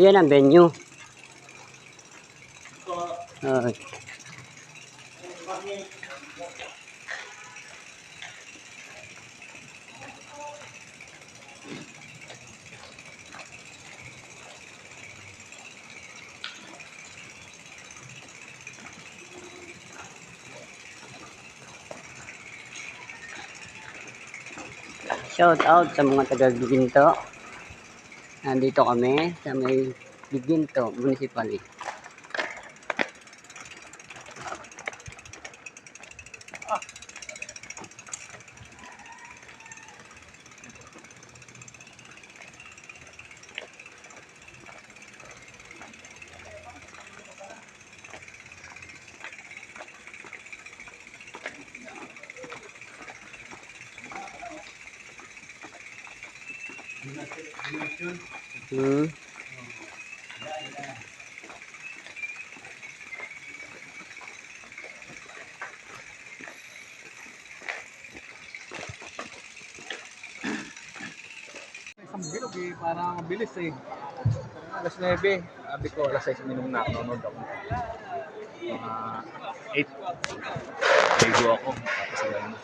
Yan ang venue. Oo. Shout out sa mga taga Giginto. Nandito kami sa may Giginto Municipal. Hmm. Isang bilog eh, para mabilis eh. Alas 9, sabi ko alas 6 minum na ako, nanonood ako. Mga 8. Ligo ako, tapos alam mo.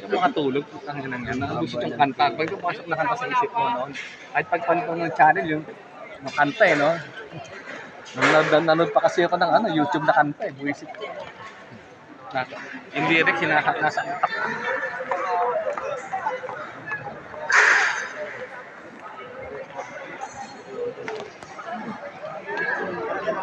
Yung makatulog, putang ina nga, nakabusit yung kanta. Pag pumasok na kanta sa isip mo noon, kahit pagpanto ng channel yung, yung kanta eh, no? Nung nan- nanood pa kasi ako ng ano, YouTube na kanta eh, buwisit ko. Na, indirect, sinaka, nasa utak ko.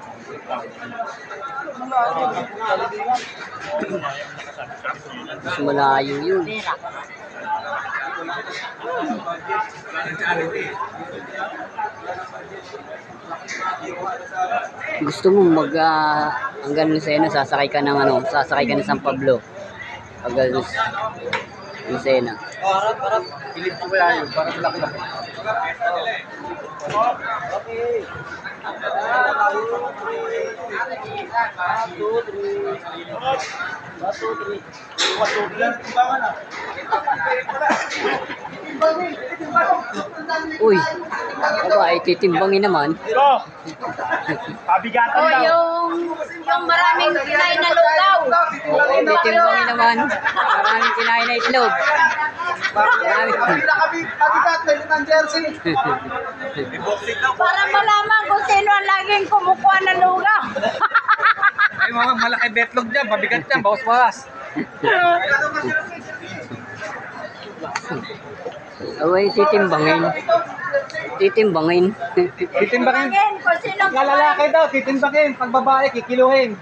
Mas malayo yun. Gusto mo mag uh, hanggang Lucena, sasakay ka ng ano, sasakay ka ng San Pablo. Hanggang Lu- Lucena. Oh, harap, harap. Pilip ko kaya yun, parang laki laki. Uy, aba, ay titimbangin naman. Pero, pabigatan daw. yung, yung maraming kinain na lugaw. Ay titimbangin naman. Maraming kinain na itlog. Maraming. Para malaman kung sino ang laging kumukuha ng lugaw. Ay, mga malaki betlog dyan, pabigat dyan, bawas-bawas. Abay, titimbangin. Titimbangin. Titimbangin. Nga lalaki daw, titimbangin. Pag babae, kikiluhin.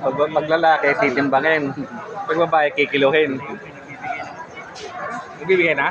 Pag, pag lalaki, titimbangin. Pag babae, kikiluhin. Ibibigay na?